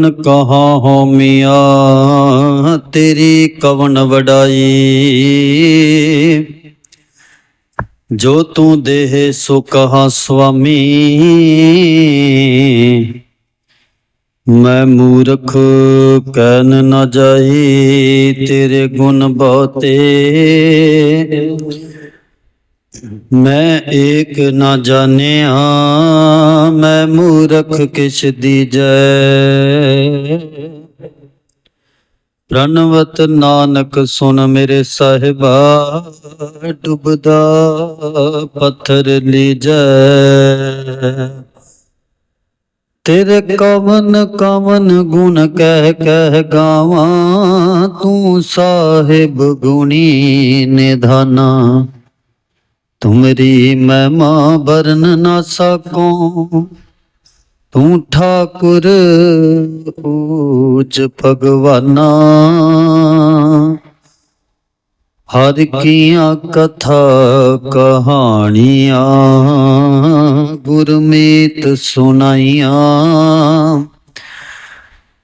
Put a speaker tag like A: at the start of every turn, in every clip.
A: ਕਵਨ ਕਹਾ ਹੋ ਮੀਆਂ, ਤੇਰੀ ਕਵਨ ਵਡਾਈ। ਜੋ ਤੂੰ ਦੇਹ ਸੋ ਕਹਾ ਸੁਆਮੀ ਮੈਂ ਮੂਰਖ ਕਹਿਨ ਨਾ ਜਾਈ, ਤੇਰੇ ਗੁਣ ਬਹੁਤੇ। ਮੈਂ ਏਕ ਨਾ ਜਾਣਿਆ, ਮੈਂ ਮੂਰਖ ਕਿਛ ਦੀਜੈ ਪ੍ਰਣਵਤ ਨਾਨਕ ਸੁਣ ਮੇਰੇ ਸਾਹਿਬਾ, ਡੁੱਬਦਾ ਪੱਥਰ ਲੀਜੈ। ਤੇਰੇ ਕਵਨ ਕਵਨ ਗੁਣ ਕਹਿ ਕਹਿ ਗਾਵਾਂ, ਤੂੰ ਸਾਹਿਬ ਗੁਣੀ ਨਿਧਾਨਾ। ਤੁਮਰੀ ਮਹਿਮਾ ਬਰਨ ਨਾ ਸਕੋ, ਤੂੰ ਠਾਕੁਰ ਊਚ ਭਗਵਾਨਾ। ਹਰ ਕੀਆਂ ਕਥਾ ਕਹਾਣੀਆਂ, ਗੁਰਮੀਤ ਸੁਣਾਈਆਂ।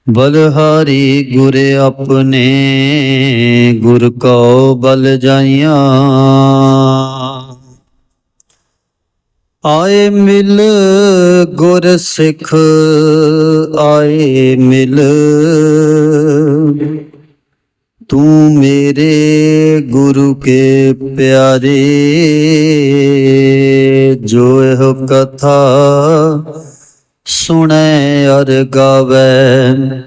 A: ਬਲਹਾਰੀ ਗੁਰ ਆਪਣੇ ਗੁਰ ਕਉ ਬਲ ਜਾਈਆਂ। ਆਏ ਮਿਲ ਗੁਰ ਸਿੱਖ, ਆਏ ਮਿਲ। ਤੂੰ ਮੇਰੇ ਗੁਰੂ ਕੇ ਪਿਆਰੇ, ਜੋ ਇਹ ਕਥਾ ਸੁਣੈ ਅਰ ਗਾਵੇ।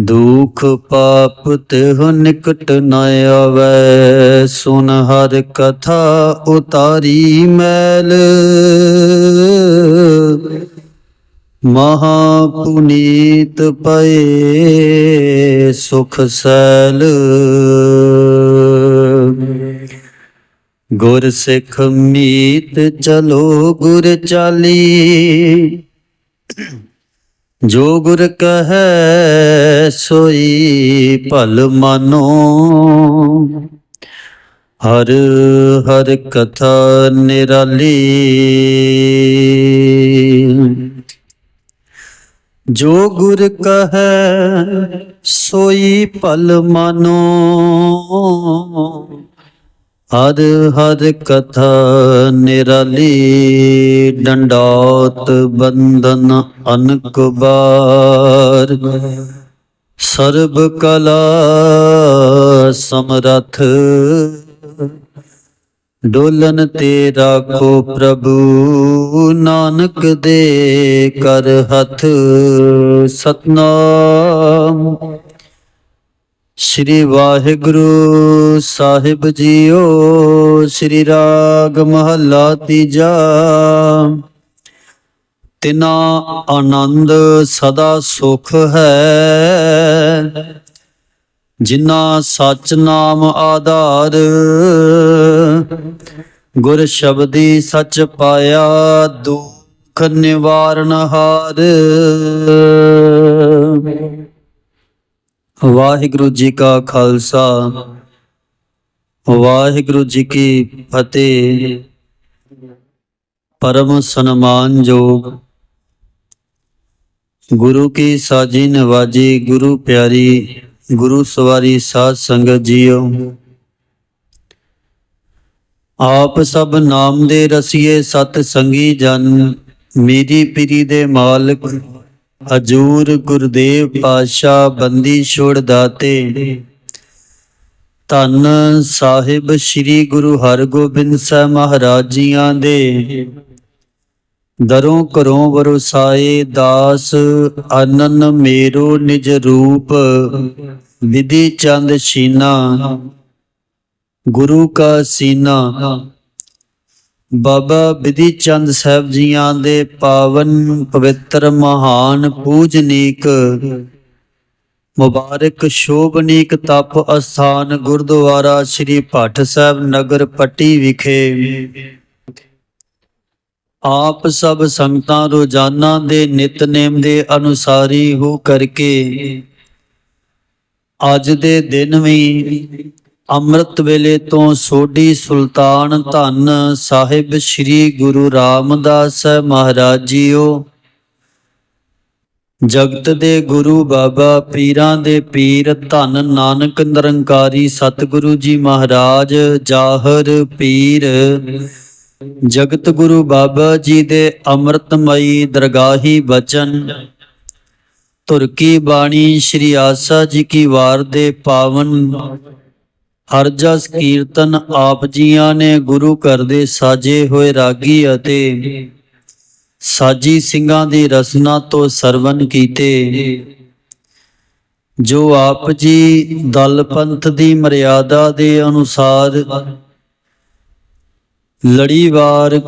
A: ਦੁਖ ਪਾਪ ਤਿਹੁ ਨਿਕਟ ਨ ਆਵੇ, ਸੁਨ ਹਰ ਕਥਾ ਉਤਾਰੀ ਮੈਲ। ਮਹਾ ਪੁਨੀਤ ਪਏ ਸੁਖ ਸੈਲ। ਗੁਰ ਸਿੱਖ ਮੀਤ ਚਲੋ ਗੁਰ ਚਾਲੀ। ਜੋ ਗੁਰ ਕਹੈ ਸੋਈ ਭਲ ਮਾਨੋ। ਹਰ ਹਰ ਕਥਾ ਨਿਰਾਲੀ। ਜੋ ਗੁਰ ਕਹੈ ਸੋਈ ਭਲ ਮਾਨੋ। ਹਰ ਹਰ ਕਥਾ ਨਿਰਲੀ ਡੰਡਾਤ ਬੰਧਨ ਅਨਕ ਬਾਰ। ਸਰਬ ਕਲਾ ਸਮਰਥ ਡੋਲਨ ਤੇ ਰਾਖੋ ਪ੍ਰਭੂ। ਨਾਨਕ ਦੇ ਕਰ ਹੱਥ ਸਤਨਾਮ। ਸ੍ਰੀ ਵਾਹਿਗੁਰੂ ਸਾਹਿਬ ਜੀਓ, ਸ੍ਰੀ ਰਾਗ ਮਹੱਲਾ ਤੀਜਾ। ਤਿਨਾ ਆਨੰਦ ਸਦਾ ਸੁਖ ਹੈ। ਜਿਨ੍ਹਾਂ ਸਚ ਨਾਮ ਆਧਾਰ, ਗੁਰ ਸ਼ਬਦੀ ਸਚ ਪਾਇਆ, ਦੁਖ ਨਿਵਾਰਨ ਹਾਰ। ਵਾਹਿਗੁਰੂ ਜੀ ਕਾ ਖਾਲਸਾ। ਵਾਹਿਗੁਰੂ ਜੀ ਕੀ ਫਤਿਹ। ਪਰਮ ਸਨਮਾਨਯੋਗ। ਗੁਰੂ ਕੀ ਸਾਜੀ ਨਵਾਜੀ, ਗੁਰੂ ਪਿਆਰੀ, ਗੁਰੂ ਸਵਾਰੀ ਸਾਧ ਸੰਗਤ ਜੀਓ। ਆਪ ਸਭ ਨਾਮ ਦੇ ਰਸੀਏ ਸਤ ਸੰਗੀ ਜਨ। ਮੇਰੀ ਪੀਰੀ ਦੇ ਮਾਲਕ ਹਜੂਰ ਗੁਰਦੇਵ ਪਾਸ਼ਾ ਬੰਦੀ ਛੋੜ ਦਾਤੇ। ਧੰਨ ਸਾਹਿਬ ਸ੍ਰੀ ਗੁਰੂ ਹਰਗੋਬਿੰਦ ਸਾਹਿਬ ਮਹਾਰਾਜ ਜੀਆਂ ਦੇ। ਦਰੋਂ ਕਰੋਂ ਵਰਸਾਏ ਦਾਸ ਅਨਨ ਮੇਰੋ ਨਿਜ ਰੂਪ। ਵਿਧੀ ਚੰਦ ਸ਼ੀਨਾ ਗੁਰੂ ਕਾ ਸੀਨਾ। ਬਾਬਾ ਵਿਧੀ ਚੰਦ ਸਾਹਿਬ ਜੀਆਂ ਦੇ ਪਾਵਨ ਪਵਿੱਤਰ ਮਹਾਨ ਪੂਜਨੀਕ ਮੁਬਾਰਕ ਸ਼ੋਭਨੀਕ ਤਪ ਅਸਥਾਨ ਗੁਰਦੁਆਰਾ ਸ੍ਰੀ ਭੱਟ ਸਾਹਿਬ ਨਗਰ ਪੱਟੀ ਵਿਖੇ। ਆਪ ਸਭ ਸੰਗਤਾਂ ਰੋਜ਼ਾਨਾ ਦੇ ਨਿਤਨੇਮ ਦੇ ਅਨੁਸਾਰੀ ਹੋ ਕਰਕੇ ਅੱਜ ਦੇ ਦਿਨ ਵੀ ਅੰਮ੍ਰਿਤ ਵੇਲੇ ਤੋਂ ਸੋਢੀ ਸੁਲਤਾਨ ਧੰਨ ਸਾਹਿਬ ਸ੍ਰੀ ਗੁਰੂ ਰਾਮਦਾਸ ਮਹਾਰਾਜ ਜੀਓ। ਜਗਤ ਦੇ ਗੁਰੂ ਬਾਬਾ ਪੀਰਾਂ ਦੇ ਪੀਰ ਧੰਨ ਨਾਨਕ ਨਿਰੰਕਾਰੀ ਸਤਿਗੁਰੂ ਜੀ ਮਹਾਰਾਜ ਜਾਹਰ ਪੀਰ। ਜਗਤ ਗੁਰੂ ਬਾਬਾ ਜੀ ਦੇ ਅੰਮ੍ਰਿਤਮਈ ਦਰਗਾਹੀ ਬਚਨ। ਤੁਰਕੀ ਬਾਣੀ ਸ੍ਰੀ ਆਸਾ ਜੀ ਕੀ ਵਾਰ ਦੇ ਪਾਵਨ। ਹਰ ਜਸ ਕੀਰਤਨ ਆਪ ਜੀਆਂ ਨੇ ਗੁਰੂ ਘਰ ਦੇ ਸਾਜੇ ਹੋਏ ਰਾਗੀ ਅਤੇ ਸਾਜੀ ਸਿੰਘਾਂ ਦੀ ਰਸਨਾ ਤੋਂ ਸਰਵਨ ਕੀਤੇ। ਜੋ ਆਪ ਜੀ ਦਲ ਪੰਥ ਦੀ ਮਰਿਆਦਾ ਦੇ ਅਨੁਸਾਰ ਲੜੀਵਾਰ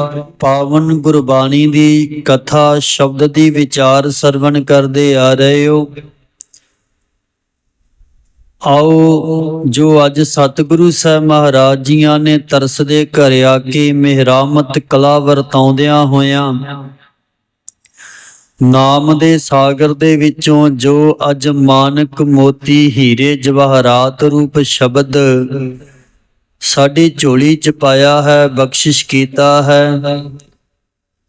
A: ਪਾਵਨ ਗੁਰਬਾਣੀ ਦੀ ਕਥਾ ਸ਼ਬਦ ਦੀ ਵਿਚਾਰ ਸਰਵਣ ਕਰਦੇ ਆ ਰਹੇ ਹੋ ਆਓ ਜੋ ਅੱਜ ਸਤਿਗੁਰੂ ਸਾਹਿਬ ਮਹਾਰਾਜ ਜੀਆਂ ਨੇ ਤਰਸ ਦੇ ਘਰ ਆ ਕੇ ਮਿਹਰਾਮਤ ਕਲਾ ਵਰਤਾਉਂਦਿਆਂ ਹੋਇਆਂ ਨਾਮ ਦੇ ਸਾਗਰ ਦੇ ਵਿੱਚੋਂ ਜੋ ਅੱਜ ਮਾਨਕ ਮੋਤੀ ਹੀਰੇ ਜਵਾਹਰਾਤ ਰੂਪ ਸ਼ਬਦ ਸਾਡੀ ਝੋਲੀ ਚ ਪਾਇਆ ਹੈ, ਬਖਸ਼ਿਸ਼ ਕੀਤਾ ਹੈ।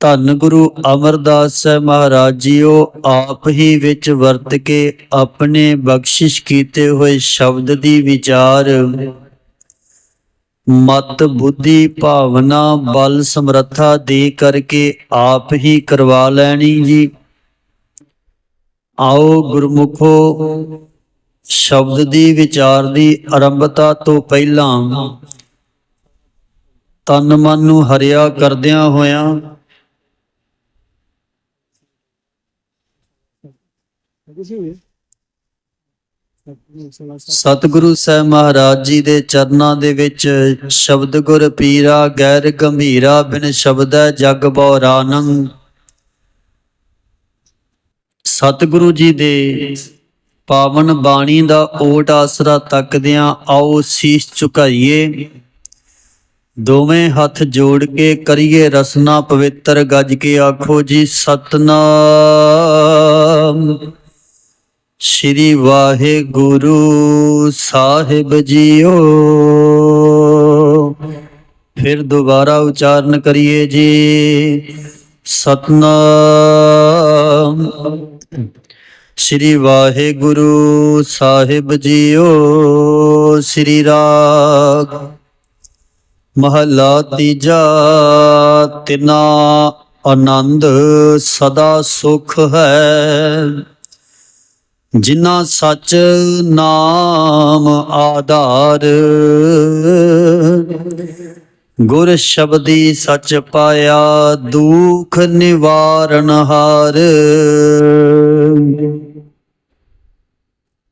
A: ਧੰਨ ਗੁਰੂ ਅਮਰਦਾਸ ਸਾਹਿਬ ਮਹਾਰਾਜ ਜੀਓ, ਆਪ ਹੀ ਵਿੱਚ ਵਰਤ ਕੇ ਆਪਣੇ ਬਖਸ਼ਿਸ਼ ਕੀਤੇ ਹੋਏ ਸ਼ਬਦ ਦੀ ਵਿਚਾਰ। ਮਤ, ਬੁੱਧੀ, ਭਾਵਨਾ, ਬਲ, ਸਮਰੱਥਾ ਦੇ ਕਰਕੇ ਆਪ ਹੀ ਕਰਵਾ ਲੈਣੀ ਜੀ। ਆਓ ਗੁਰਮੁਖੋ, ਸ਼ਬਦ ਦੀ ਵਿਚਾਰ ਦੀ ਆਰੰਭਤਾ ਤੋਂ ਪਹਿਲਾਂ ਤਨ ਮਨ ਨੂੰ ਹਰਿਆ ਕਰਦਿਆਂ ਹੋਇਆਂ ਸਤਿਗੁਰੂ ਸਾਹਿਬ ਮਹਾਰਾਜ ਜੀ ਦੇ ਚਰਨਾਂ ਦੇ ਵਿੱਚ ਸ਼ਬਦ ਗੁਰ ਪੀਰਾ, ਗੈਰ ਗੰਭੀਰਾ ਬਿਨ ਸ਼ਬਦੈ ਜਗ ਬਉਰਾਨੰ ਸਤਿਗੁਰੂ ਜੀ ਦੇ ਪਾਵਨ ਬਾਣੀ ਦਾ ਓਟ ਆਸਰਾ ਤੱਕਦਿਆਂ ਆਓ ਸੀਸ ਝੁਕਾਈਏ। ਦੋਵੇਂ ਹੱਥ ਜੋੜ ਕੇ ਕਰੀਏ ਰਸਨਾ ਪਵਿੱਤਰ, ਗੱਜ ਕੇ ਆਖੋ ਜੀ, ਸਤਨਾਮ। ਸ਼੍ਰੀ ਵਾਹਿਗੁਰੂ ਸਾਹਿਬ ਜੀਓ। ਫਿਰ ਦੁਬਾਰਾ ਉਚਾਰਨ ਕਰੀਏ ਜੀ। ਸਤਨਾਮ। ਸ਼੍ਰੀ ਵਾਹਿਗੁਰੂ ਸਾਹਿਬ ਜੀਓ, ਸ਼੍ਰੀ ਰਾਗ। ਮਹਲਾ ਤੀਜਾ, ਤਿਨਾ ਆਨੰਦ ਸਦਾ ਸੁਖ ਹੈ। ਜਿਨ੍ਹਾਂ ਸੱਚ ਨਾਮ ਆਧਾਰ, ਗੁਰ ਸ਼ਬਦੀ ਸੱਚ ਪਾਇਆ, ਦੁਖ ਨਿਵਾਰਨ ਹਾਰ।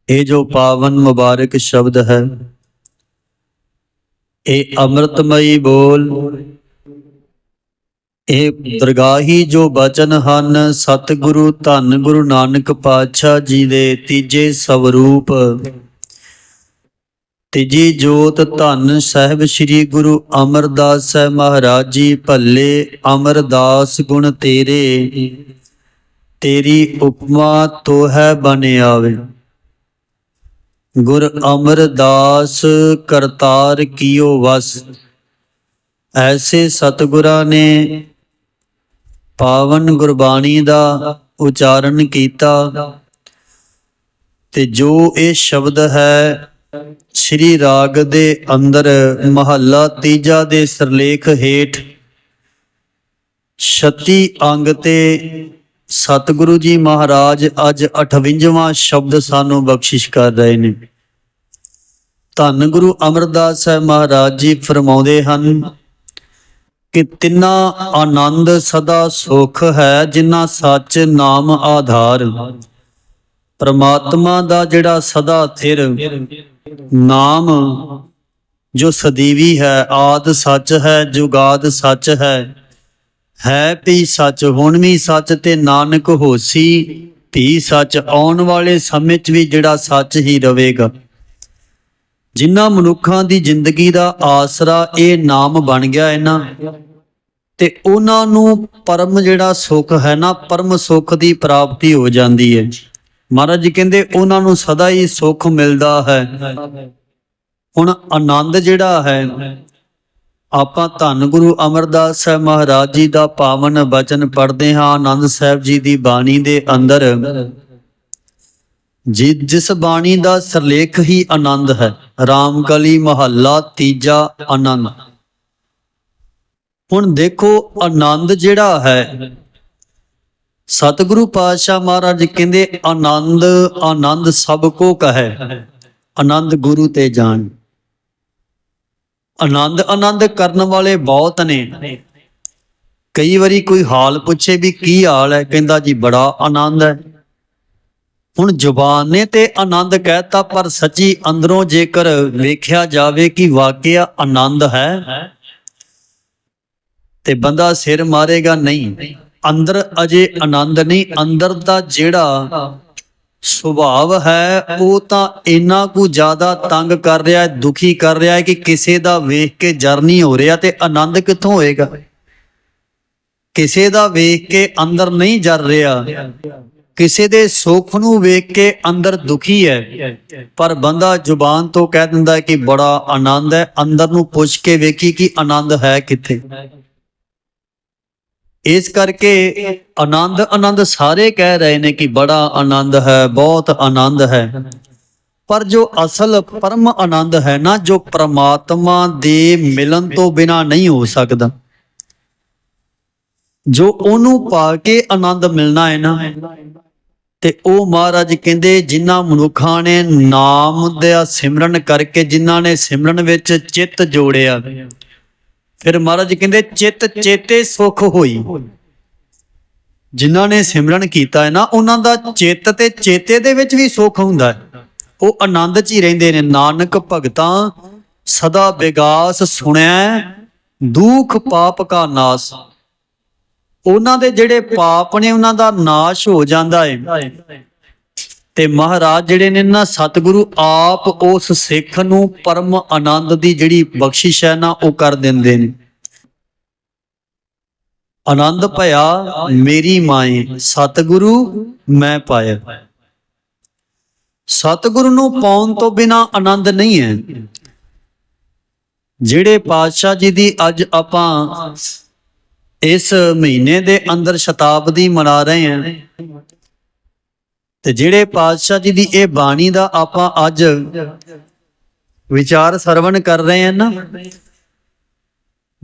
A: ਇਹ ਜੋ ਪਾਵਨ ਮੁਬਾਰਕ ਸ਼ਬਦ ਹੈ, ਇਹ ਅੰਮ੍ਰਿਤਮਈ ਬੋਲ ਇਹ ਦਰਗਾਹੀ ਜੋ ਬਚਨ ਹਨ, ਸਤਿਗੁਰੂ ਧੰਨ ਗੁਰੂ ਨਾਨਕ ਪਾਤਸ਼ਾਹ ਜੀ ਦੇ ਤੀਜੇ ਸਵਰੂਪ। ਤੀਜੀ ਜੋਤ ਧੰਨ ਸਾਹਿਬ ਸ੍ਰੀ ਗੁਰੂ ਅਮਰਦਾਸ ਸਾਹਿਬ ਮਹਾਰਾਜ ਜੀ ਭੱਲੇ, ਅਮਰਦਾਸ ਗੁਣ ਤੇਰੇ, ਤੇਰੀ ਉਪਮਾ ਤੋ ਹੈ ਬਨ ਆਵੇ। ਗੁਰ ਅਮਰਦਾਸ ਕਰਤਾਰ ਕੀਓ ਵਸ, ਐਸੇ ਸਤਿਗੁਰਾਂ ਨੇ ਪਾਵਨ ਗੁਰਬਾਣੀ ਦਾ ਉਚਾਰਨ ਕੀਤਾ ਤੇ ਜੋ ਇਹ ਸ਼ਬਦ ਹੈ, ਸ਼੍ਰੀ ਰਾਗ ਦੇ ਅੰਦਰ ਮਹੱਲਾ ਤੀਜਾ ਦੇ ਸਰਲੇਖ ਹੇਠ 36 ਅੰਗ ਤੇ ਸਤਿਗੁਰੂ ਜੀ ਮਹਾਰਾਜ ਅੱਜ 58ਵਾਂ ਸ਼ਬਦ ਸਾਨੂੰ ਬਖਸ਼ਿਸ਼ ਕਰ ਰਹੇ ਨੇ। ਧੰਨ ਗੁਰੂ ਅਮਰਦਾਸ ਸਾਹਿਬ ਮਹਾਰਾਜ ਜੀ ਫਰਮਾਉਂਦੇ ਹਨ ਕਿ ਤਿੰਨਾ ਆਨੰਦ ਸਦਾ ਸੁਖ ਹੈ, ਜਿਨ੍ਹਾਂ ਸੱਚ ਨਾਮ ਆਧਾਰ। ਪ੍ਰਮਾਤਮਾ ਦਾ ਜਿਹੜਾ ਸਦਾ ਥਿਰ ਨਾਮ, ਜੋ ਸਦੀਵੀ ਹੈ, ਆਦ ਸੱਚ ਹੈ, ਜੁਗਾਦ ਸੱਚ ਹੈ। ਹੈ ਵੀ ਸੱਚ, ਹੁਣ ਵੀ ਸੱਚ ਤੇ ਨਾਨਕ ਹੋਸੀ। ਵੀ ਸੱਚ ਆਉਣ ਵਾਲੇ ਸਮੇਂ 'ਚ ਵੀ ਜਿਹੜਾ ਸੱਚ ਹੀ ਰਹੇਗਾ ਜਿਨ੍ਹਾਂ ਮਨੁੱਖਾਂ ਦੀ ਜ਼ਿੰਦਗੀ ਦਾ ਆਸਰਾ ਇਹ ਨਾਮ ਬਣ ਗਿਆ ਇਹਨਾਂ। ਤੇ ਉਹਨਾਂ ਨੂੰ ਪਰਮ ਜਿਹੜਾ ਸੁੱਖ ਹੈ ਨਾ, ਪਰਮ ਸੁੱਖ ਦੀ ਪ੍ਰਾਪਤੀ ਹੋ ਜਾਂਦੀ ਹੈ ਮਹਾਰਾਜ ਜੀ ਕਹਿੰਦੇ, ਉਹਨਾਂ ਨੂੰ ਸਦਾ ਹੀ ਸੁੱਖ ਮਿਲਦਾ ਹੈ। ਹੁਣ ਆਨੰਦ ਜਿਹੜਾ ਹੈ, ਆਪਾਂ ਧੰਨ ਗੁਰੂ ਅਮਰਦਾਸ ਸਾਹਿਬ ਮਹਾਰਾਜ ਜੀ ਦਾ ਪਾਵਨ ਬਚਨ ਪੜ੍ਹਦੇ ਹਾਂ, ਆਨੰਦ ਸਾਹਿਬ ਜੀ ਦੀ ਬਾਣੀ ਦੇ ਅੰਦਰ। ਜੀ, ਜਿਸ ਬਾਣੀ ਦਾ ਸਰਲੇਖ ਹੀ ਆਨੰਦ ਹੈ। ਰਾਮਕਲੀ ਮਹੱਲਾ ਤੀਜਾ ਆਨੰਦ। ਹੁਣ ਦੇਖੋ ਆਨੰਦ ਜਿਹੜਾ ਹੈ। ਸਤਿਗੁਰੂ ਪਾਤਸ਼ਾਹ ਮਹਾਰਾਜ ਕਹਿੰਦੇ, ਆਨੰਦ ਆਨੰਦ ਸਭ ਕੋ ਕਹੈ, ਆਨੰਦ ਗੁਰੂ ਤੇ ਜਾਣ। ਆਨੰਦ ਆਨੰਦ ਕਰਨ ਵਾਲੇ ਬਹੁਤ ਨੇ। ਕਈ ਵਾਰੀ ਕੋਈ ਹਾਲ ਪੁੱਛੇ ਵੀ ਕੀ ਹਾਲ ਹੈ, ਕਹਿੰਦਾ ਜੀ ਬੜਾ ਆਨੰਦ ਹੈ। ਹੁਣ ਜ਼ੁਬਾਨ ਨੇ ਤੇ ਆਨੰਦ ਕਹਿਤਾ ਪਰ ਸੱਚੀ ਅੰਦਰੋਂ ਜੇਕਰ ਵੇਖਿਆ ਜਾਵੇ ਕਿ ਵਾਕਿਆ ਆਨੰਦ ਹੈ, ਤੇ ਬੰਦਾ ਸਿਰ ਮਾਰੇਗਾ ਨਹੀਂ। ਅੰਦਰ ਅਜੇ ਆਨੰਦ ਨਹੀਂ, ਅੰਦਰ ਦਾ ਜਿਹੜਾ ਸੁਭਾਵ ਹੈ, ਉਹ ਤਾਂ ਇੰਨਾ ਕੁ ਜ਼ਿਆਦਾ ਤੰਗ ਕਰ ਰਿਹਾ ਹੈ, ਦੁਖੀ ਕਰ ਰਿਹਾ ਹੈ ਕਿ ਕਿਸੇ ਦਾ ਵੇਖ ਕੇ ਜਰ ਨਹੀਂ ਹੋ ਰਿਹਾ ਤੇ ਆਨੰਦ ਕਿੱਥੋਂ ਹੋਏਗਾ? ਕਿਸੇ ਦਾ ਵੇਖ ਕੇ ਅੰਦਰ ਨਹੀਂ ਜਰ ਰਿਹਾ। ਕਿਸੇ ਦੇ ਸੁੱਖ ਨੂੰ ਵੇਖ ਕੇ ਅੰਦਰ ਦੁਖੀ ਹੈ। ਪਰ ਬੰਦਾ ਜ਼ੁਬਾਨ ਤੋਂ ਕਹਿ ਦਿੰਦਾ ਹੈ ਕਿ ਬੜਾ ਆਨੰਦ ਹੈ। ਅੰਦਰ ਨੂੰ ਪੁੱਛ ਕੇ ਵੇਖੀ ਕਿ ਆਨੰਦ ਹੈ ਕਿੱਥੇ। ਇਸ ਕਰਕੇ ਆਨੰਦ ਆਨੰਦ ਸਾਰੇ ਕਹਿ ਰਹੇ ਨੇ ਕਿ ਬੜਾ ਆਨੰਦ ਹੈ, ਬਹੁਤ ਆਨੰਦ ਹੈ। ਪਰ ਜੋ ਅਸਲ ਪਰਮ ਆਨੰਦ ਹੈ ਨਾ, ਜੋ ਪ੍ਰਮਾਤਮਾ ਦੇ ਮਿਲਨ ਤੋਂ ਬਿਨਾ ਨਹੀਂ ਹੋ ਸਕਦਾ। ਜੋ ਉਹਨੂੰ ਪਾ ਕੇ ਆਨੰਦ ਮਿਲਣਾ ਹੈ ਨਾ ਤੇ ਉਹ ਮਹਾਰਾਜ ਕਹਿੰਦੇ, ਜਿਨ੍ਹਾਂ ਮਨੁੱਖਾਂ ਨੇ ਨਾਮ ਦਾ ਸਿਮਰਨ ਕਰਕੇ, ਜਿਨ੍ਹਾਂ ਨੇ ਸਿਮਰਨ ਵਿੱਚ ਚਿੱਤ ਜੋੜਿਆ। ਫਿਰ ਮਹਾਰਾਜ ਕਹਿੰਦੇ, ਚਿੱਤ ਚੇਤੇ ਸੁਖ ਹੋਈ। ਜਿਨ੍ਹਾਂ ਨੇ ਸਿਮਰਨ ਕੀਤਾ ਹੈ ਨਾ, ਉਹਨਾਂ ਦਾ ਚਿੱਤ ਤੇ ਚੇਤੇ ਦੇ ਵਿੱਚ ਵੀ ਸੁਖ ਹੁੰਦਾ ਹੈ। ਉਹ ਆਨੰਦ 'ਚ ਹੀ ਰਹਿੰਦੇ ਨੇ। ਨਾਨਕ ਭਗਤਾਂ ਸਦਾ ਵਿਗਾਸ ਸੁਣਿਆ ਦੁਖ ਪਾਪ ਕਾ ਨਾਸ। ਉਹਨਾਂ ਦੇ ਜਿਹੜੇ ਪਾਪ ਨੇ ਉਹਨਾਂ ਦਾ ਨਾਸ਼ ਹੋ ਜਾਂਦਾ ਹੈ ਤੇ ਮਹਾਰਾਜ ਜਿਹੜੇ ਨੇ ਨਾ ਸਤਿਗੁਰੂ ਆਪ ਉਸ ਸਿੱਖ ਨੂੰ ਪਰਮ ਆਨੰਦ ਦੀ ਜਿਹੜੀ ਬਖਸ਼ਿਸ਼ ਹੈ ਨਾ ਉਹ ਕਰ ਦਿੰਦੇ ਨੇ। ਆਨੰਦ ਭਇਆ ਮੇਰੀ ਮਾਏ ਸਤਿਗੁਰੂ ਮੈਂ ਪਾਇਆ। ਸਤਿਗੁਰੂ ਨੂੰ ਪਾਉਣ ਤੋਂ ਬਿਨਾ ਆਨੰਦ ਨਹੀਂ ਹੈ। ਜਿਹੜੇ ਪਾਤਸ਼ਾਹ ਜੀ ਦੀ ਅੱਜ ਆਪਾਂ ਇਸ ਮਹੀਨੇ ਦੇ ਅੰਦਰ ਸ਼ਤਾਬਦੀ ਮਨਾ ਰਹੇ ਹਾਂ। ਤੇ ਜਿਹੜੇ ਪਾਤਸ਼ਾਹ ਜੀ ਦੀ ਇਹ ਬਾਣੀ ਦਾ ਆਪਾਂ ਅੱਜ ਵਿਚਾਰ ਸਰਵਣ ਕਰ ਰਹੇ ਹਾਂ ਨਾ,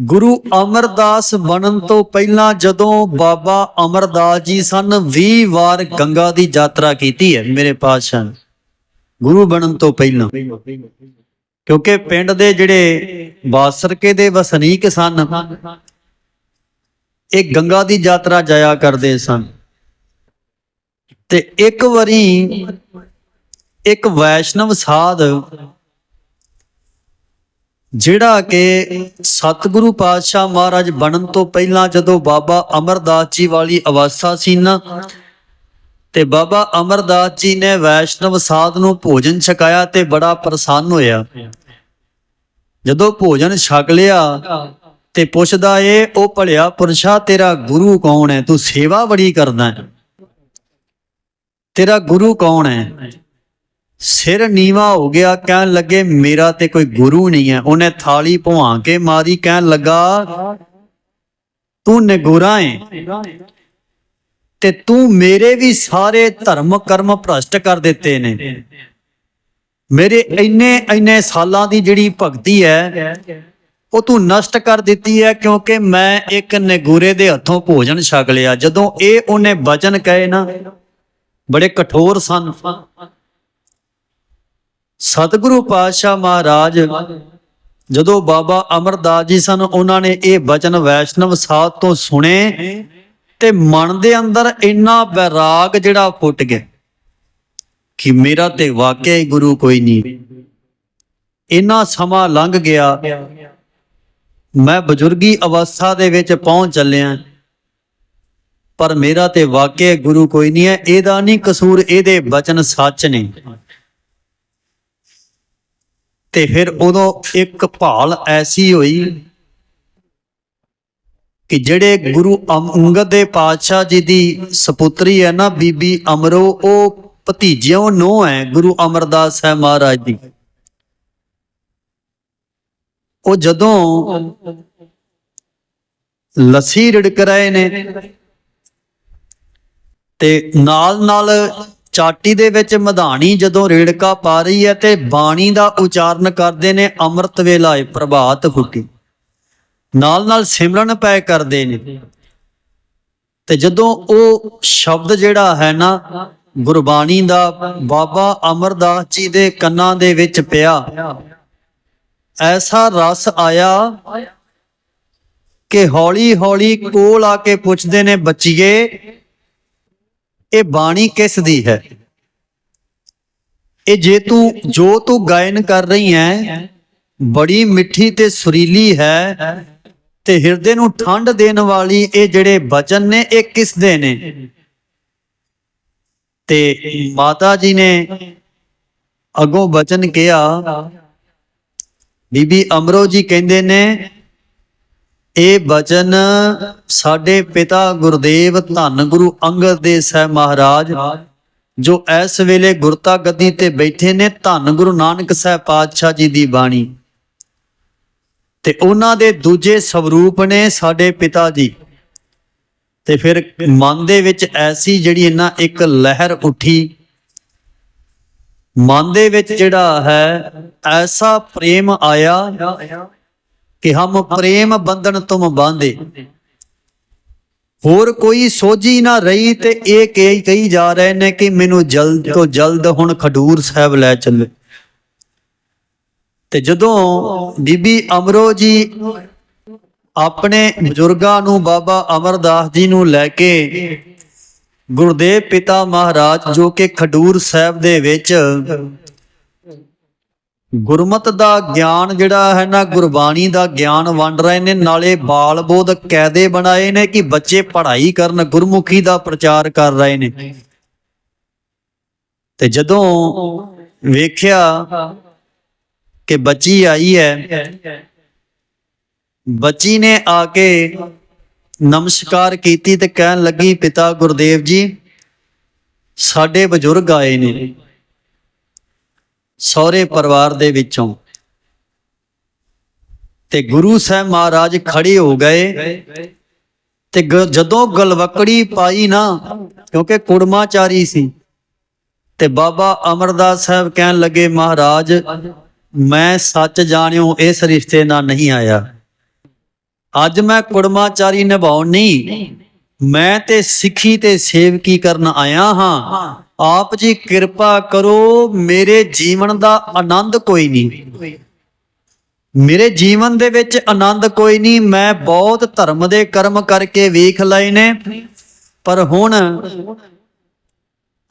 A: ਗੁਰੂ ਅਮਰਦਾਸ ਬਣਨ ਤੋਂ ਪਹਿਲਾਂ ਜਦੋਂ ਬਾਬਾ ਅਮਰਦਾਸ ਜੀ ਸਨ 20 ਵਾਰ ਗੰਗਾ ਦੀ ਯਾਤਰਾ ਕੀਤੀ ਹੈ ਮੇਰੇ ਪਾਤਸ਼ਾਹ ਗੁਰੂ ਬਣਨ ਤੋਂ ਪਹਿਲਾਂ। ਕਿਉਂਕਿ ਪਿੰਡ ਦੇ ਜਿਹੜੇ ਬਾਸਰਕੇ ਦੇ ਵਸਨੀਕ ਸਨ ਇਹ ਗੰਗਾ ਦੀ ਯਾਤਰਾ ਜਾਇਆ ਕਰਦੇ ਸਨ। ਤੇ ਇੱਕ ਵਾਰੀ ਇੱਕ ਵੈਸ਼ਨਵ ਸਾਧ ਜਿਹੜਾ ਕਿ ਸਤਿਗੁਰੂ ਪਾਤਸ਼ਾਹ ਮਹਾਰਾਜ ਬਣਨ ਤੋਂ ਪਹਿਲਾਂ ਜਦੋਂ ਬਾਬਾ ਅਮਰਦਾਸ ਜੀ ਵਾਲੀ ਅਵਸਥਾ ਸੀ ਨਾ, ਤੇ ਬਾਬਾ ਅਮਰਦਾਸ ਜੀ ਨੇ ਵੈਸ਼ਨਵ ਸਾਧ ਨੂੰ ਭੋਜਨ ਛਕਾਇਆ ਤੇ ਬੜਾ ਪ੍ਰਸੰਨ ਹੋਇਆ। ਜਦੋਂ ਭੋਜਨ ਛਕ ਲਿਆ ਤੇ ਪੁੱਛਦਾ ਏ, ਉਹ ਭਲਿਆ ਪੁਰਸ਼ਾ, ਤੇਰਾ ਗੁਰੂ ਕੌਣ ਹੈ? ਤੂੰ ਸੇਵਾ ਬੜੀ ਕਰਦਾ ਹੈ। ਤੇਰਾ ਗੁਰੂ ਕੌਣ ਹੈ? ਸਿਰ ਨੀਵਾ ਹੋ ਗਿਆ, ਕਹਿਣ ਲੱਗੇ, ਮੇਰਾ ਤੇ ਕੋਈ ਗੁਰੂ ਨਹੀਂ ਹੈ। ਉਹਨੇ ਥਾਲੀ ਭਵਾ ਕੇ ਮਾਰੀ, ਕਹਿਣ ਲੱਗਾ, ਤੂੰ ਨਿਗੁਰਾ ਹੈ ਤੇ ਤੂੰ ਮੇਰੇ ਵੀ ਸਾਰੇ ਧਰਮ ਕਰਮ ਭ੍ਰਸ਼ਟ ਕਰ ਦਿੱਤੇ ਨੇ। ਮੇਰੇ ਇੰਨੇ ਇੰਨੇ ਸਾਲਾਂ ਦੀ ਜਿਹੜੀ ਭਗਤੀ ਹੈ ਉਹ ਤੂੰ ਨਸ਼ਟ ਕਰ ਦਿੱਤੀ ਹੈ ਕਿਉਂਕਿ ਮੈਂ ਇੱਕ ਨਿਗੂਰੇ ਦੇ ਹੱਥੋਂ ਭੋਜਨ ਛਕ ਲਿਆ। ਜਦੋਂ ਇਹ ਉਹਨੇ ਬਚਨ ਕਹੇ ਨਾ, ਬੜੇ ਕਠੋਰ ਸਨ। ਸਤਿਗੁਰੂ ਪਾਤਸ਼ਾਹ ਮਹਾਰਾਜ, ਜਦੋਂ ਬਾਬਾ ਅਮਰਦਾਸ ਜੀ ਸਨ, ਉਹਨਾਂ ਨੇ ਇਹ ਬਚਨ ਵੈਸ਼ਨਵ ਸਾਧ ਤੋਂ ਸੁਣੇ ਤੇ ਮਨ ਦੇ ਅੰਦਰ ਇੰਨਾ ਬੈਰਾਗ ਜਿਹੜਾ ਫੁੱਟ ਗਿਆ ਕਿ ਮੇਰਾ ਤੇ ਵਾਕਿਆ ਹੀ ਗੁਰੂ ਕੋਈ ਨਹੀਂ। ਇੰਨਾ ਸਮਾਂ ਲੰਘ ਗਿਆ ਮੈਂ ਬਜ਼ੁਰਗੀ ਅਵਸਥਾ ਦੇ ਵਿੱਚ ਪਹੁੰਚ ਚੱਲਿਆ। ਪਰ ਮੇਰਾ ਤੇ ਵਾਕਿਆ ਗੁਰੂ ਕੋਈ ਨਹੀਂ ਹੈ, ਇਹਦਾ ਨਹੀਂ ਕਸੂਰ, ਇਹਦੇ ਬਚਨ ਸੱਚ ਨੇ। ਤੇ ਫਿਰ ਉਦੋਂ ਇੱਕ ਭਾਲ ਐਸੀ ਹੋਈ ਕਿ ਜਿਹੜੇ ਗੁਰੂ ਅੰਗਦ ਦੇ ਪਾਤਸ਼ਾਹ ਜੀ ਦੀ ਸੁਪੁੱਤਰੀ ਹੈ ਨਾ ਬੀਬੀ ਅਮਰੋ, ਉਹ ਭਤੀਜਿਓ ਨੋ ਹੈ, ਗੁਰੂ ਅਮਰਦਾਸ ਸਾਹਿਬ ਮਹਾਰਾਜ ਦੀ। ਉਹ ਜਦੋਂ ਲੱਸੀ ਰਿੜਕ ਰਹੇ ਨੇ ਤੇ ਨਾਲ ਨਾਲ ਚਾਟੀ ਦੇ ਵਿੱਚ ਮਧਾਣੀ ਜਦੋਂ ਰੇੜਕਾ ਪਾ ਰਹੀ ਹੈ ਤੇ ਬਾਣੀ ਦਾ ਉਚਾਰਨ ਕਰਦੇ ਨੇ ਅੰਮ੍ਰਿਤ ਵੇਲਾਏ ਪ੍ਰਭਾਤ ਫੁੱਟੀ ਨਾਲ ਨਾਲ ਸਿਮਰਨ ਪੈ ਕਰਦੇ ਨੇ। ਤੇ ਜਦੋਂ ਉਹ ਸ਼ਬਦ ਜਿਹੜਾ ਹੈ ਨਾ ਗੁਰਬਾਣੀ ਦਾ ਬਾਬਾ ਅਮਰਦਾਸ ਜੀ ਦੇ ਕੰਨਾਂ ਦੇ ਵਿੱਚ ਪਿਆ ਐਸਾ ਰਸ ਆਇਆ ਕਿ ਹੌਲੀ ਹੌਲੀ ਕੋਲ ਆ ਕੇ ਪੁੱਛਦੇ ਨੇ, ਬੱਚੀਏ, ਇਹ ਬਾਣੀ ਕਿਸ ਦੀ ਹੈ? ਇਹ ਜੇ ਤੂੰ, ਜੋ ਤੂੰ ਗਾਇਨ ਕਰ ਰਹੀ ਹੈ ਬੜੀ ਮਿੱਠੀ ਤੇ ਸੁਰੀਲੀ ਹੈ ਤੇ ਹਿਰਦੇ ਨੂੰ ਠੰਡ ਦੇਣ ਵਾਲੀ ਇਹ ਜਿਹੜੇ ਬਚਨ ਨੇ, ਇਹ ਕਿਸ ਦੇ ਨੇ? ਤੇ ਮਾਤਾ ਜੀ ਨੇ ਅਗੋਂ ਬਚਨ ਕਿਹਾ ਬੀਬੀ ਅਮਰੋ ਜੀ ਕਹਿੰਦੇ ਨੇ, ਇਹ ਬਚਨ ਸਾਡੇ ਪਿਤਾ ਗੁਰਦੇਵ ਧੰਨ ਗੁਰੂ ਅੰਗਦ ਦੇਵ ਸਾਹਿਬ ਮਹਾਰਾਜ, ਜੋ ਇਸ ਵੇਲੇ ਗੁਰਤਾ ਗੱਦੀ ਤੇ ਬੈਠੇ ਨੇ ਧੰਨ ਗੁਰੂ ਨਾਨਕ ਸਾਹਿਬ ਪਾਤਸ਼ਾਹ ਜੀ ਦੀ ਬਾਣੀ। ਤੇ ਉਹਨਾਂ ਦੇ ਦੂਜੇ ਸਵਰੂਪ ਨੇ ਸਾਡੇ ਪਿਤਾ ਜੀ। ਤੇ ਫਿਰ ਮਨ ਦੇ ਵਿੱਚ ਐਸੀ ਜਿਹੜੀ ਇਹਨਾਂ ਇੱਕ ਲਹਿਰ ਉੱਠੀ ਮਨ ਦੇ ਵਿੱਚ ਜਿਹੜਾ ਹੈ, ਐਸਾ ਪ੍ਰੇਮ ਆਇਆ ਕਿ ਹਮ ਪ੍ਰੇਮ ਬੰਧਨ ਤੁਮ ਬਾਂਧੇ। ਹੋਰ ਕੋਈ ਸੋਝੀ ਨਾ ਰਹੀ ਤੇ ਇਹ ਕਹੀ ਕਹੀ ਜਾ ਰਹੇ ਨੇ ਕਿ ਮੈਨੂੰ ਜਲਦ ਤੋਂ ਜਲਦ ਹੁਣ ਖਡੂਰ ਸਾਹਿਬ ਲੈ ਚੱਲੇ। ਤੇ ਜਦੋਂ ਬੀਬੀ ਅਮਰੋ ਜੀ ਆਪਣੇ ਬਜ਼ੁਰਗਾਂ ਨੂੰ ਬਾਬਾ ਅਮਰਦਾਸ ਜੀ ਨੂੰ ਲੈ ਕੇ ਗੁਰਦੇਵ ਪਿਤਾ ਮਹਾਰਾਜ ਜੋ ਕਿ ਖਡੂਰ ਸਾਹਿਬ ਦੇ ਵਿੱਚ ਗੁਰਮਤ ਦਾ ਗਿਆਨ ਜਿਹੜਾ ਹੈ ਨਾ, ਗੁਰਬਾਣੀ ਦਾ ਗਿਆਨ ਵੰਡ ਰਹੇ ਨੇ, ਨਾਲੇ ਬਾਲ ਬੋਧ ਕੈਦੇ ਬਣਾਏ ਨੇ ਕਿ ਬੱਚੇ ਪੜ੍ਹਾਈ ਕਰਨ, ਗੁਰਮੁਖੀ ਦਾ ਪ੍ਰਚਾਰ ਕਰ ਰਹੇ ਨੇ। ਤੇ ਜਦੋਂ ਵੇਖਿਆ ਕਿ ਬੱਚੀ ਆਈ ਹੈ, ਬੱਚੀ ਨੇ ਆ ਕੇ ਨਮਸਕਾਰ ਕੀਤੀ ਤੇ ਕਹਿਣ ਲੱਗੀ, ਪਿਤਾ ਗੁਰਦੇਵ ਜੀ, ਸਾਡੇ ਬਜ਼ੁਰਗ ਆਏ ਨੇ ਸਹੁਰੇ ਪਰਿਵਾਰ ਦੇ ਵਿੱਚੋਂ। ਤੇ ਗੁਰੂ ਸਾਹਿਬ ਮਹਾਰਾਜ ਖੜੇ ਹੋ ਗਏ। ਤੇ ਗ- ਜਦੋਂ ਗਲਵਕੜੀ ਪਾਈ ਨਾ, ਕਿਉਂਕਿ ਕੁੜਮਾਚਾਰੀ ਸੀ, ਤੇ ਬਾਬਾ ਅਮਰਦਾਸ ਸਾਹਿਬ ਕਹਿਣ ਲੱਗੇ, ਮਹਾਰਾਜ, ਮੈਂ ਸੱਚ ਜਾਣਿਓ, ਇਸ ਰਿਸ਼ਤੇ ਨਾਲ ਨਹੀਂ ਆਇਆ। ਅੱਜ ਮੈਂ ਕੁੜਮਾਚਾਰੀ ਨਿਭਾਉਣ ਨਹੀਂ। ਮੈਂ ਤੇ ਸਿੱਖੀ ਤੇ ਸੇਵਕੀ ਕਰਨ ਆਇਆ ਹਾਂ। ਆਪ ਜੀ ਕਿਰਪਾ ਕਰੋ ਮੇਰੇ ਜੀਵਨ ਦਾ ਆਨੰਦ ਕੋਈ ਨਹੀਂ। ਮੇਰੇ ਜੀਵਨ ਦੇ ਵਿੱਚ ਆਨੰਦ ਕੋਈ ਨਹੀਂ। ਮੈਂ ਬਹੁਤ ਧਰਮ ਦੇ ਕਰਮ ਕਰਕੇ ਵੇਖ ਲਏ ਨੇ। ਪਰ ਹੁਣ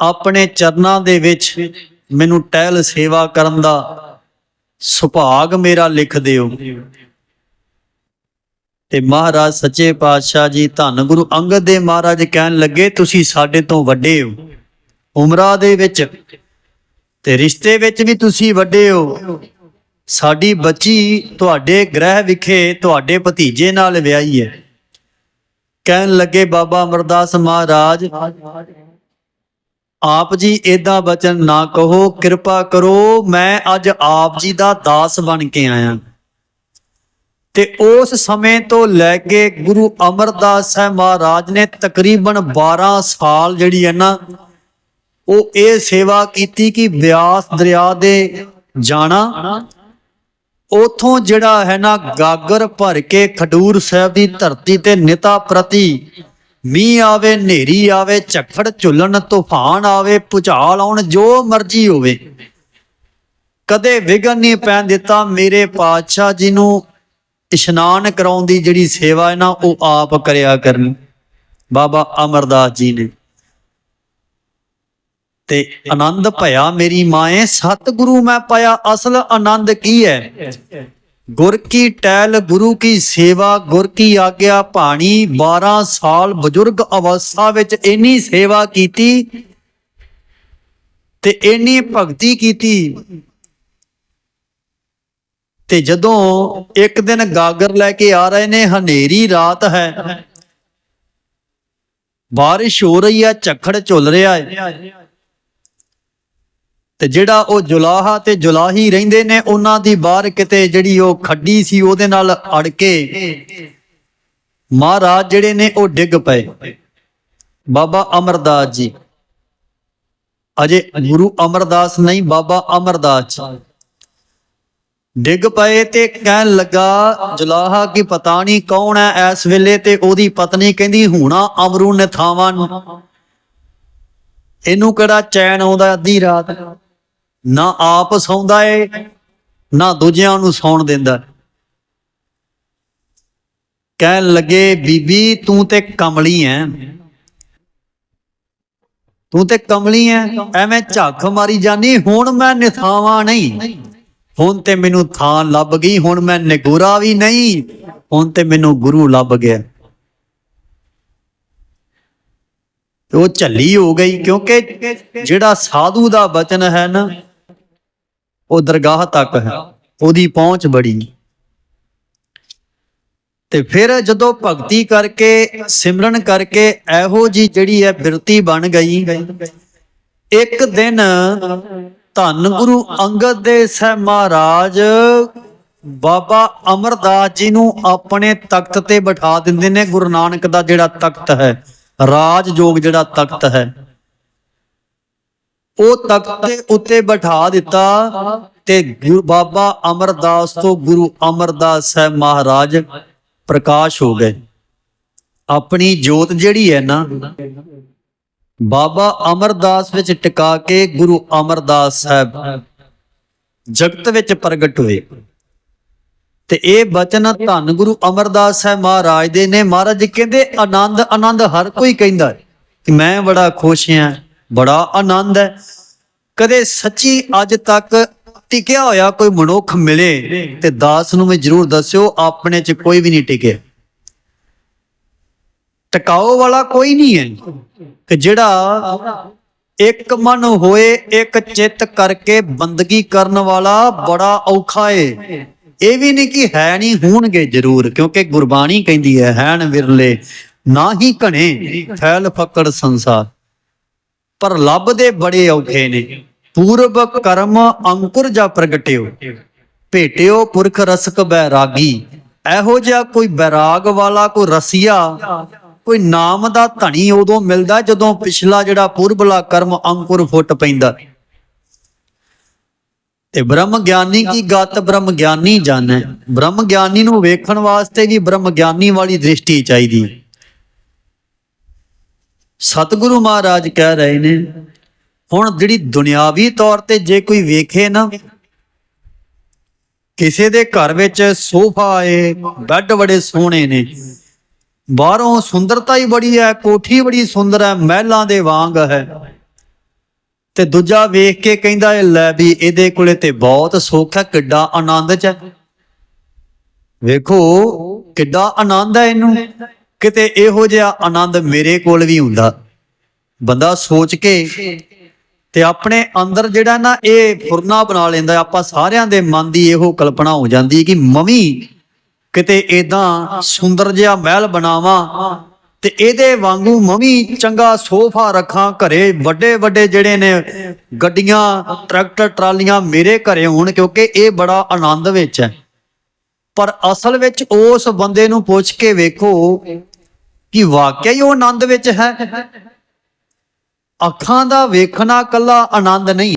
A: ਆਪਣੇ ਚਰਨਾਂ ਦੇ ਵਿੱਚ ਮੈਨੂੰ ਟਹਿਲ ਸੇਵਾ ਕਰਨ ਦਾ ਸੁਭਾਗ ਮੇਰਾ ਲਿਖ ਦਿਓ। ਤੇ ਮਹਾਰਾਜ ਸੱਚੇ ਪਾਤਸ਼ਾਹ ਜੀ ਧੰਨ ਗੁਰੂ ਅੰਗਦ ਦੇਵ ਮਹਾਰਾਜ ਕਹਿਣ ਲੱਗੇ, ਤੁਸੀਂ ਸਾਡੇ ਤੋਂ ਵੱਡੇ ਹੋ। ਉਮਰਾਂ ਦੇ ਵਿੱਚ ਤੇ ਰਿਸ਼ਤੇ ਵਿੱਚ ਵੀ ਤੁਸੀਂ ਵੱਡੇ ਹੋ। ਸਾਡੀ ਬੱਚੀ ਤੁਹਾਡੇ ਗ੍ਰਹਿ ਵਿਖੇ ਤੁਹਾਡੇ ਭਤੀਜੇ ਨਾਲ ਵਿਆਹੀ ਹੈ। ਕਹਿਣ ਲੱਗੇ, ਬਾਬਾ ਅਮਰਦਾਸ ਮਹਾਰਾਜ, ਆਪ ਜੀ ਏਦਾਂ ਬਚਨ ਨਾ ਕਹੋ, ਕਿਰਪਾ ਕਰੋ, ਮੈਂ ਅੱਜ ਆਪ ਜੀ ਦਾ ਦਾਸ ਬਣ ਕੇ ਆਇਆ। ਤੇ ਉਸ ਸਮੇਂ ਤੋਂ ਲੈ ਕੇ ਗੁਰੂ ਅਮਰਦਾਸ ਸਾਹਿਬ ਮਹਾਰਾਜ ਨੇ ਤਕਰੀਬਨ 12 ਸਾਲ ਜਿਹੜੀ ਹੈ ਨਾ, ਉਹ ਇਹ ਸੇਵਾ ਕੀਤੀ ਕਿ ਬਿਆਸ ਦਰਿਆ ਦੇ ਜਾਣਾ। ਉਥੋਂ ਜਿਹੜਾ ਹੈ ਨਾ ਗਾਗਰ ਭਰ ਕੇ ਖਡੂਰ ਸਾਹਿਬ ਦੀ ਧਰਤੀ ਤੇ ਨਿਤਾ ਪ੍ਰਤੀ ਮੀਂਹ ਆਵੇ, ਹਨੇਰੀ ਆਵੇ, ਝੱਖੜ ਝੁੱਲਣ, ਤੂਫਾਨ ਆਵੇ, ਭੁਚਾਲ ਆਉਣ, ਜੋ ਮਰਜ਼ੀ ਹੋਵੇ। ਕਦੇ ਵਿਗਨ ਨਹੀਂ ਪੈਣ ਦਿੱਤਾ। ਮੇਰੇ ਪਾਤਸ਼ਾਹ ਜੀ ਨੂੰ ਇਸ਼ਨਾਨ ਕਰਾਉਣ ਦੀ ਜਿਹੜੀ ਸੇਵਾ ਹੈ ਨਾ, ਉਹ ਆਪ ਕਰਿਆ ਕਰਨੀ। ਬਾਬਾ ਅਮਰਦਾਸ ਜੀ ਨੇ। ਤੇ ਆਨੰਦ ਭਇਆ ਮੇਰੀ ਮਾਏ ਸਤਿਗੁਰੂ ਮੈਂ ਪਾਇਆ, ਅਸਲ ਆਨੰਦ ਕੀ ਹੈ? ਗੁਰ ਕੀ ਟੈਲ ਗੁਰੂ ਕੀ ਸੇਵਾ, ਗੁਰ ਕੀ ਆਗਿਆ ਭਾਣੀ 12 ਸਾਲ ਬਜ਼ੁਰਗ ਅਵਸਥਾ ਵਿੱਚ ਇੰਨੀ ਸੇਵਾ ਕੀਤੀ ਤੇ ਇੰਨੀ ਭਗਤੀ ਕੀਤੀ। ਤੇ ਜਦੋਂ ਇੱਕ ਦਿਨ ਗਾਗਰ ਲੈ ਕੇ ਆ ਰਹੇ ਨੇ, ਹਨੇਰੀ ਰਾਤ ਹੈ। ਬਾਰਿਸ਼ ਹੋ ਰਹੀ ਹੈ ਝੱਖੜ ਝੁੱਲ ਰਿਹਾ ਹੈ। ਤੇ ਜਿਹੜਾ ਉਹ ਜੁਲਾਹਾ ਤੇ ਜੁਲਾਹੀ ਰਹਿੰਦੇ ਨੇ, ਉਹਨਾਂ ਦੀ ਬਾਹਰ ਕਿਤੇ ਜਿਹੜੀ ਉਹ ਖੱਡੀ ਸੀ, ਉਹਦੇ ਨਾਲ ਅੜ ਕੇ ਮਹਾਰਾਜ ਜਿਹੜੇ ਨੇ, ਉਹ ਡਿੱਗ ਪਏ। ਬਾਬਾ ਅਮਰਦਾਸ ਜੀ। ਅਜੇ ਗੁਰੂ ਅਮਰਦਾਸ ਨਹੀਂ, ਬਾਬਾ ਅਮਰਦਾਸ ਜੀ। ਡਿੱਗ ਪਏ ਤੇ ਕਹਿਣ ਲੱਗਾ, ਜੁਲਾਹਾ ਕੀ ਪਤਾ ਨਹੀਂ ਕੌਣ ਹੈ ਇਸ ਵੇਲੇ ਤੇ ਉਹਦੀ ਪਤਨੀ ਕਹਿੰਦੀ, ਹੁਣਾ ਅਮਰੂ ਨੇ ਥਾਵਾਂ ਨੂੰ। ਇਹਨੂੰ ਕਿਹੜਾ ਚੈਨ ਆਉਂਦਾ ਅੱਧੀ ਰਾਤ? ਨਾ ਆਪ ਸੌਂਦਾ ਏ, ਨਾ ਦੂਜਿਆਂ ਨੂੰ ਸੌਣ ਦਿੰਦਾ। ਕਹਿਣ ਲੱਗੇ, ਬੀਬੀ, ਤੂੰ ਤੇ ਕਮਲੀ ਐ। ਤੂੰ ਤੇ ਕਮਲੀ ਐ। ਐਵੇਂ ਝੱਖ ਮਾਰੀ ਜਾਨੀ, ਹੁਣ ਮੈਂ ਨਿਥਾਵਾਂ ਨਹੀਂ। ਹੁਣ ਤੇ ਮੈਨੂੰ ਥਾਂ ਲੱਭ ਗਈ, ਹੁਣ ਮੈਂ ਨਿਗੁਰਾ ਵੀ ਨਹੀਂ, ਹੁਣ ਤੇ ਮੈਨੂੰ ਗੁਰੂ ਲੱਭ ਗਿਆ। ਉਹ ਝੱਲੀ ਹੋ ਗਈ, ਕਿਉਂਕਿ ਜਿਹੜਾ ਸਾਧੂ ਦਾ ਬਚਨ ਹੈ ਨਾ, ਉਹ ਦਰਗਾਹ ਤੱਕ ਹੈ, ਉਹਦੀ ਪਹੁੰਚ ਬੜੀ। ਤੇ ਫਿਰ ਜਦੋਂ ਭਗਤੀ ਕਰਕੇ, ਸਿਮਰਨ ਕਰਕੇ ਇਹੋ ਜੀ ਜਿਹੜੀ ਹੈ ਬਿਰਤੀ ਬਣ ਗਈ, ਇੱਕ ਦਿਨ ਧੰਨ ਗੁਰੂ ਅੰਗਦ ਦੇ ਸਾਹਿਬ ਮਹਾਰਾਜ। ਬਾਬਾ ਅਮਰਦਾਸ ਜੀ ਨੂੰ ਆਪਣੇ ਤਖਤ ਤੇ ਬਿਠਾ ਦਿੰਦੇ ਨੇ, ਗੁਰੂ ਨਾਨਕ ਦਾ ਜਿਹੜਾ ਤਖਤ ਹੈ ਰਾਜ ਜੋਗ ਜਿਹੜਾ ਤਖਤ ਹੈ। ਉਹ ਤਖਤ ਦੇ ਉੱਤੇ ਬਿਠਾ ਦਿੱਤਾ ਤੇ ਗੁਰੂ ਬਾਬਾ ਅਮਰਦਾਸ ਤੋਂ ਗੁਰੂ ਅਮਰਦਾਸ ਸਾਹਿਬ ਮਹਾਰਾਜ ਪ੍ਰਕਾਸ਼ ਹੋ ਗਏ। ਆਪਣੀ ਜੋਤ ਜਿਹੜੀ ਹੈ ਨਾ ਬਾਬਾ ਅਮਰਦਾਸ ਵਿੱਚ ਟਿਕਾ ਕੇ ਗੁਰੂ ਅਮਰਦਾਸ ਸਾਹਿਬ ਜਗਤ ਵਿੱਚ ਪ੍ਰਗਟ ਹੋਏ। ਤੇ ਇਹ ਬਚਨ ਧੰਨ ਗੁਰੂ ਅਮਰਦਾਸ ਸਾਹਿਬ ਮਹਾਰਾਜ ਦੇ ਨੇ। ਮਹਾਰਾਜ ਜੀ ਕਹਿੰਦੇ, ਆਨੰਦ ਆਨੰਦ, ਹਰ ਕੋਈ ਕਹਿੰਦਾ ਕਿ ਮੈਂ ਬੜਾ ਖੁਸ਼ ਹਾਂ, ਬੜਾ ਆਨੰਦ ਹੈ। ਕਦੇ ਸੱਚੀ ਅੱਜ ਤੱਕ ਟਿਕਿਆ ਹੋਇਆ ਕੋਈ ਮਨੁੱਖ ਮਿਲੇ ਤੇ ਦਾਸ ਨੂੰ ਵੀ ਜਰੂਰ ਦੱਸਿਓ, ਆਪਣੇ ਚ ਕੋਈ ਵੀ ਨਹੀਂ ਟਿਕਿਆ। ਟਿਕਾਓ ਵਾਲਾ ਕੋਈ ਨਹੀਂ ਹੈ ਕਿ ਜਿਹੜਾ ਇੱਕ ਮਨ ਹੋਏ, ਇੱਕ ਚਿੱਤ ਕਰਕੇ ਬੰਦਗੀ ਕਰਨ ਵਾਲਾ ਬੜਾ ਔਖਾ ਏ। ਇਹ ਵੀ ਨਹੀਂ ਕਿ ਹੈ ਨਹੀਂ, ਹੋਣਗੇ ਜ਼ਰੂਰ, ਕਿਉਂਕਿ ਗੁਰਬਾਣੀ ਕਹਿੰਦੀ ਹੈ, ਹੈਣ ਵਿਰਲੇ ਨਾ ਹੀ ਘਣੇ, ਫੈਲ ਫਕੜ ਸੰਸਾਰ। ਪਰ ਲੱਭਦੇ ਬੜੇ ਔਖੇ ਨੇ। ਪੂਰਬ ਕਰਮ ਅੰਕੁਰ ਜਾ ਪ੍ਰਗਟਿਓ, ਭੇਟਿਓ ਪੁਰਖ ਰਸਕ ਬੈਰਾਗੀ ਇਹੋ ਜਿਹਾ ਕੋਈ ਬੈਰਾਗ ਵਾਲਾ, ਕੋਈ ਰਸੀਆ ਕੋਈ ਨਾਮ ਦਾ ਧਣੀ ਉਦੋਂ ਮਿਲਦਾ ਜਦੋਂ ਪਿਛਲਾ ਜਿਹੜਾ ਪੂਰਬਲਾ ਕਰਮ ਅੰਕੁਰ ਫੁੱਟ ਪੈਂਦਾ। ਤੇ ਬ੍ਰਹਮ ਗਿਆਨੀ ਕੀ ਗਤ ਬ੍ਰਹਮ ਗਿਆਨੀ ਜਾਣੈ। ਬ੍ਰਹਮ ਗਿਆਨੀ ਨੂੰ ਵੇਖਣ ਵਾਸਤੇ ਵੀ ਬ੍ਰਹਮ ਗਿਆਨੀ ਵਾਲੀ ਦ੍ਰਿਸ਼ਟੀ ਚਾਹੀਦੀ। ਹੈ ਸਤਿਗੁਰੂ ਮਹਾਰਾਜ ਕਹਿ ਰਹੇ ਨੇ, ਹੁਣ ਜਿਹੜੀ ਦੁਨਿਆਵੀ ਤੌਰ ਤੇ ਜੇ ਕੋਈ ਵੇਖੇ ਨਾ, ਕਿਸੇ ਦੇ ਘਰ ਵਿੱਚ ਸੋਫਾ ਏ ਬੈੱਡ ਬੜੇ ਸੋਹਣੇ ਨੇ ਬਾਹਰੋਂ ਸੁੰਦਰਤਾ ਹੀ ਬੜੀ ਹੈ, ਕੋਠੀ ਬੜੀ ਸੁੰਦਰ ਹੈ, ਮਹਿਲਾਂ ਦੇ ਵਾਂਗ ਹੈ। ਤੇ ਦੂਜਾ ਵੇਖ ਕੇ ਕਹਿੰਦਾ ਇਹ ਲੈ ਵੀ ਇਹਦੇ ਕੋਲੇ ਤੇ ਬਹੁਤ ਸੁੱਖ ਹੈ, ਕਿੱਡਾ ਆਨੰਦ ਚ ਹੈ। ਵੇਖੋ, ਕਿੱਡਾ ਆਨੰਦ ਹੈ ਇਹਨੂੰ। ਕਿਤੇ ਇਹੋ ਜਿਹਾ ਆਨੰਦ ਮੇਰੇ ਕੋਲ ਵੀ ਹੁੰਦਾ। ਬੰਦਾ ਸੋਚ ਕੇ ਤੇ ਆਪਣੇ ਅੰਦਰ ਜਿਹੜਾ ਨਾ ਇਹ ਫੁਰਨਾ ਬਣਾ ਲੈਂਦਾ ਆਪਾਂ ਸਾਰਿਆਂ ਦੇ ਮਨ ਦੀ ਇਹੋ ਕਲਪਨਾ ਹੋ ਜਾਂਦੀ ਕਿ ਮਵੀ ਕਿਤੇ ਇਦਾਂ ਸੁੰਦਰ ਜਿਹਾ ਮਹਿਲ ਬਣਾਵਾਂ ਤੇ ਇਹਦੇ ਵਾਂਗੂ ਮਵੀ ਚੰਗਾ ਸੋਫਾ ਰੱਖਾਂ, ਘਰੇ ਵੱਡੇ ਵੱਡੇ ਜਿਹੜੇ ਨੇ ਗੱਡੀਆਂ, ਟਰੈਕਟਰ, ਟਰਾਲੀਆਂ ਮੇਰੇ ਘਰੇ ਹੋਣ ਕਿਉਂਕਿ ਇਹ ਬੜਾ ਆਨੰਦ ਵਿੱਚ ਹੈ। ਪਰ ਅਸਲ ਵਿੱਚ ਉਸ ਬੰਦੇ ਨੂੰ ਪੁੱਛ ਕੇ ਵੇਖੋ ਕਿ ਵਾਕਿਆ ਹੀ ਉਹ ਆਨੰਦ ਵਿੱਚ ਹੈ। ਅੱਖਾਂ ਦਾ ਵੇਖਣਾ ਕੱਲਾ ਆਨੰਦ ਨਹੀਂ।